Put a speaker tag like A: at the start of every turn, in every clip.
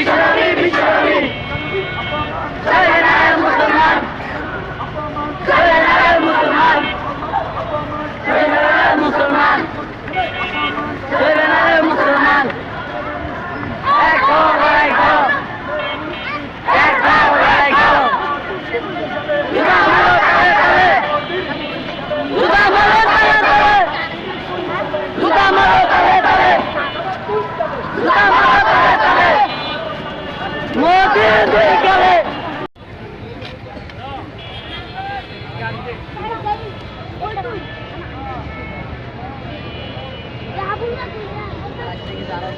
A: বিচারে বিচারে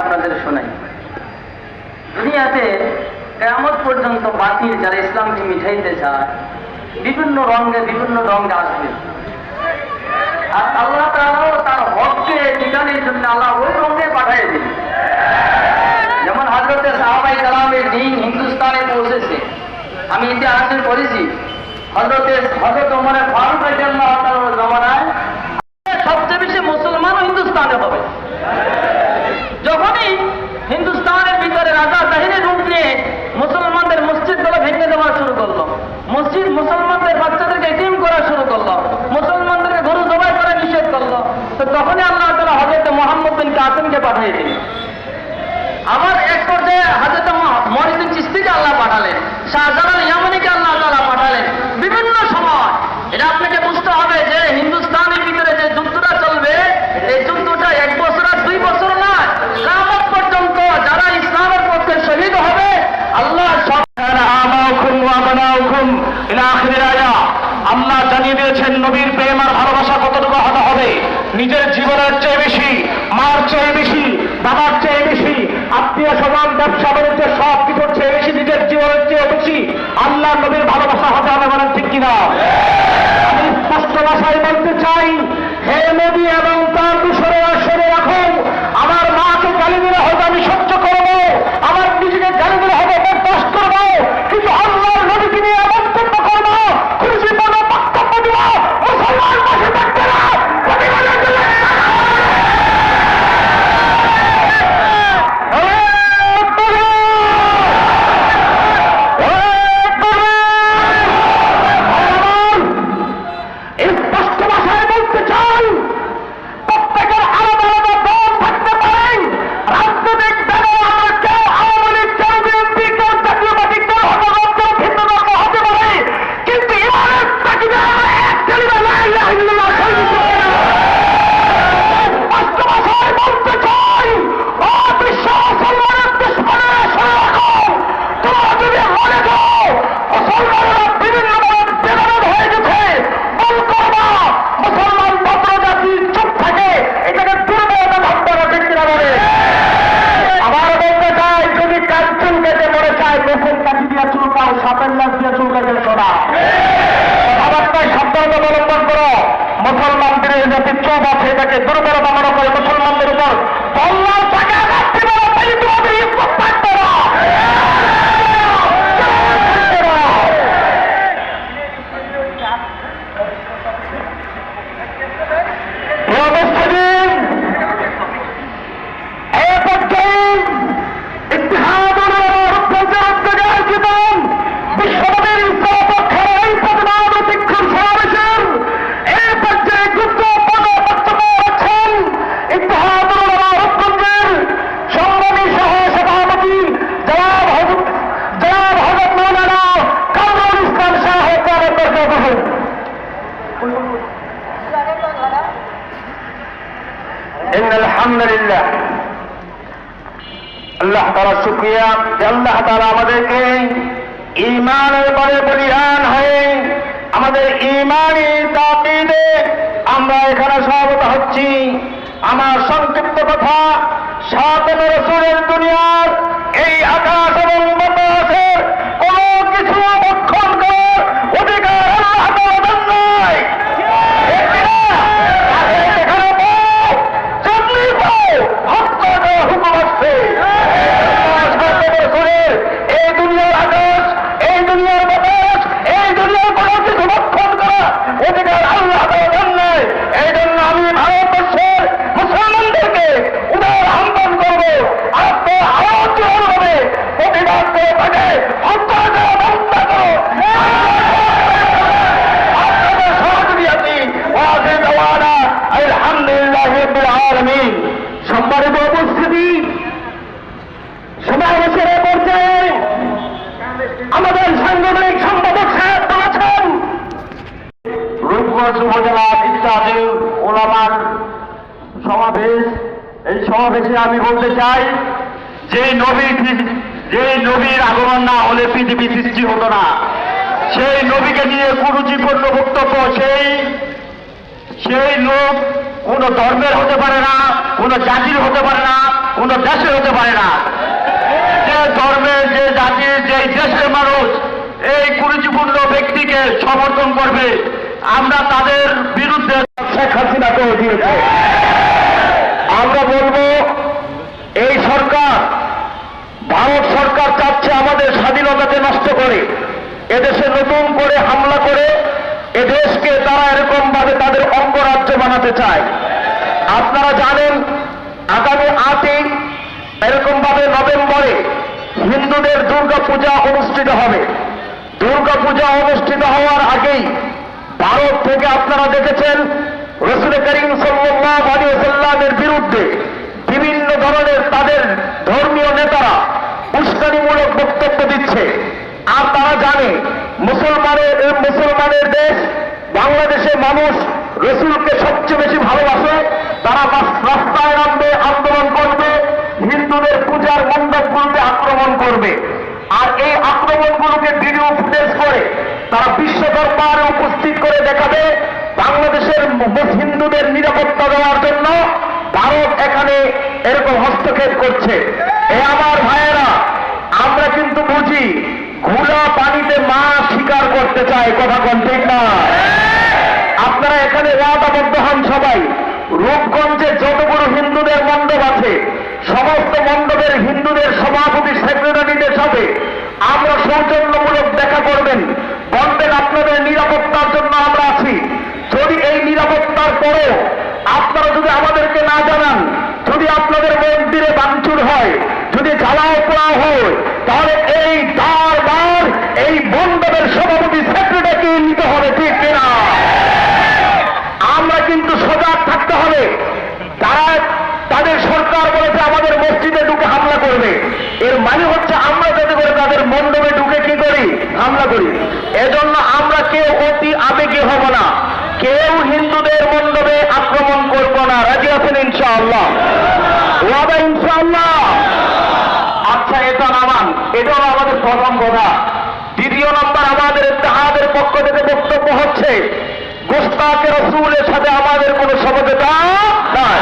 A: আপনাদের
B: শোনাই। দুনিয়াতে কেমন পর্যন্ত বাতিল যারা ইসলামকে মিঠাইতে চায়, বিভিন্ন রঙে বিভিন্ন রঙে আসবে। আর আল্লাহ তার হককে ঠিকানের জন্য আল্লাহ ওই রঙে পাঠাই দিন যেমন হাজরতে সাহাবাই কালামের দিন হিন্দুস্তানে পৌঁছেছে। আমি ইতিহাসের করেছি হজরতে হজরত ওমরে ফারুক
A: বুঝেছেন নবীর প্রেম আর ভালোবাসা কতটুকু হতে হবে? নিজের জীবনের চেয়ে বেশি মার চেয়ে বেশি, বাবার চেয়ে বেশি, আত্মীয় সমান ব্যবসা, বাণিজ্য সব কিছুর চেয়ে বেশি নিজের জীবনের চেয়ে বেশি আল্লাহ নবীর ভালোবাসা হতে হবে মানে ঠিক কিনা? আমি স্পষ্ট ভাষায় বলতে চাই, হে নবী এবং তার দূষণে আসরে রাখো। আল্লাহ তারা আমাদেরকে ইমানের পরে বলিয়ান হয়ে আমাদের ইমানি তাকিদে আমরা এখানে সহমত হচ্ছি। আমার সংক্ষিপ্ত কথা সাত রসুরের দুনিয়ার এই আকাশ এবং বাতাসের এই আমি বলতে চাই, যে নবী যে নবীর আগমন না হলে পৃথিবী সৃষ্টি হতো না। সেই নবীকে নিয়ে কুরুচিপূর্ণ বক্তব্য, সেই সেই লোক কোন ধর্মের হতে পারে না, কোন জাতির হতে পারে না, কোন দেশের হতে পারে না। যে ধর্মের যে জাতির, যে দেশের মানুষ এই কুরুচিপূর্ণ ব্যক্তিকে সমর্থন করবে, আমরা তাদের বিরুদ্ধে শেখ হাসিনাকেও দিয়েছে। আমরা বলব, এই সরকার, ভারত সরকার চাচ্ছে আমাদের স্বাধীনতাকে নষ্ট করে। এদেশে নতুন করে হামলা করে এদেশকে তারা এরকম ভাবে তাদের অঙ্গরাজ্য বানাতে চায়। আপনারা জানেন, আগামী আটই এরকম ভাবে নভেম্বরে হিন্দুদের দুর্গা পূজা অনুষ্ঠিত হবে। দুর্গা পূজা অনুষ্ঠিত হওয়ার আগেই ভারত থেকে আপনারা দেখেছেন রসুল করিম সাল্লাহ বক্তব্য দিচ্ছে। আর তারা জানে, মুসলমানের মুসলমানের দেশ বাংলাদেশে মানুষ রসুলকে সবচেয়ে বেশি ভালোবাসে। তারা রাস্তায় নামবে, আন্দোলন করবে, হিন্দুদের পূজার মণ্ডপগুলোতে আক্রমণ করবে। আর এই আক্রমণগুলোকে ভিডিও ফুটেজ করে তারা বিশ্ব দরবারে উপস্থিত করে দেখাবে বাংলাদেশের হিন্দুদের নিরাপত্তা দেওয়ার জন্য। ভারত এখানে এরকম হস্তক্ষেপ করছে। এ আমার ভাইয়েরা আমরা কিন্তু বুঝি ঘোলা পানিতে মাছ শিকার করতে চায়, কথা কোন ঠিক না? আপনারা এখানে ওয়াদাবদ্ধ হন সবাই। রূপগঞ্জে যতগুলো হিন্দুদের মণ্ডপ আছে, সমস্ত মণ্ডপের হিন্দুদের সভাপতি সেক্রেটারিদের সাথে আমরা সৌজন্যমূলক দেখা করবেন। বলবেন, আপনাদের নিরাপত্তার জন্য আমরা আছি। যদি এই নিরাপত্তার পরেও আপনারা যদি আমাদেরকে না জানান, যদি আপনাদের মন্দিরে বাঞ্চুর হয়, যদি জ্বালাও পোড়াও হয় তাহলে এই বার বার এই মণ্ডপের সভাপতি সেক্রেটারিকে নিতে হবে, ঠিক কিনা? আমরা কিন্তু সজাগ থাকতে হবে। তারা তাদের সরকার বলেছে, আমাদের মসজিদে ঢুকে হামলা করবে। এর মানে হচ্ছে আমরা যাতে করে তাদের মণ্ডপে ঢুকে কি করি? হামলা করি। এজন্য আমরা কেউ অতি আবেগী হব না। কেউ হিন্দুদের মণ্ডপে আক্রমণ করব না রাজি আছেন ইনশাআল্লাহ ওয়াদা ইনশাআল্লাহ আচ্ছা এটা নামান হলো আমাদের প্রথম কথা দ্বিতীয় নম্বর আমাদের তাহাদের পক্ষ থেকে বক্তব্য হচ্ছে, গুস্তাকে রসুলের সাথে আমাদের কোনো সমঝোতা নাই।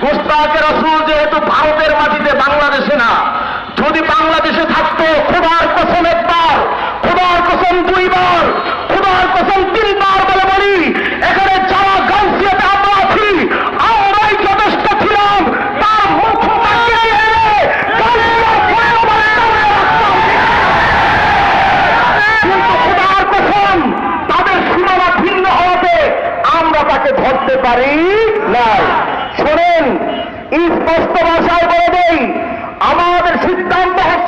A: গুস্তাকে রসুল যেহেতু ভারতের মাটিতে, বাংলাদেশে না। যদি বাংলাদেশে থাকতো, খুব আর একবার স্পষ্ট ভাষায় বলে দেই
C: আমাদের সিদ্ধান্ত হচ্ছে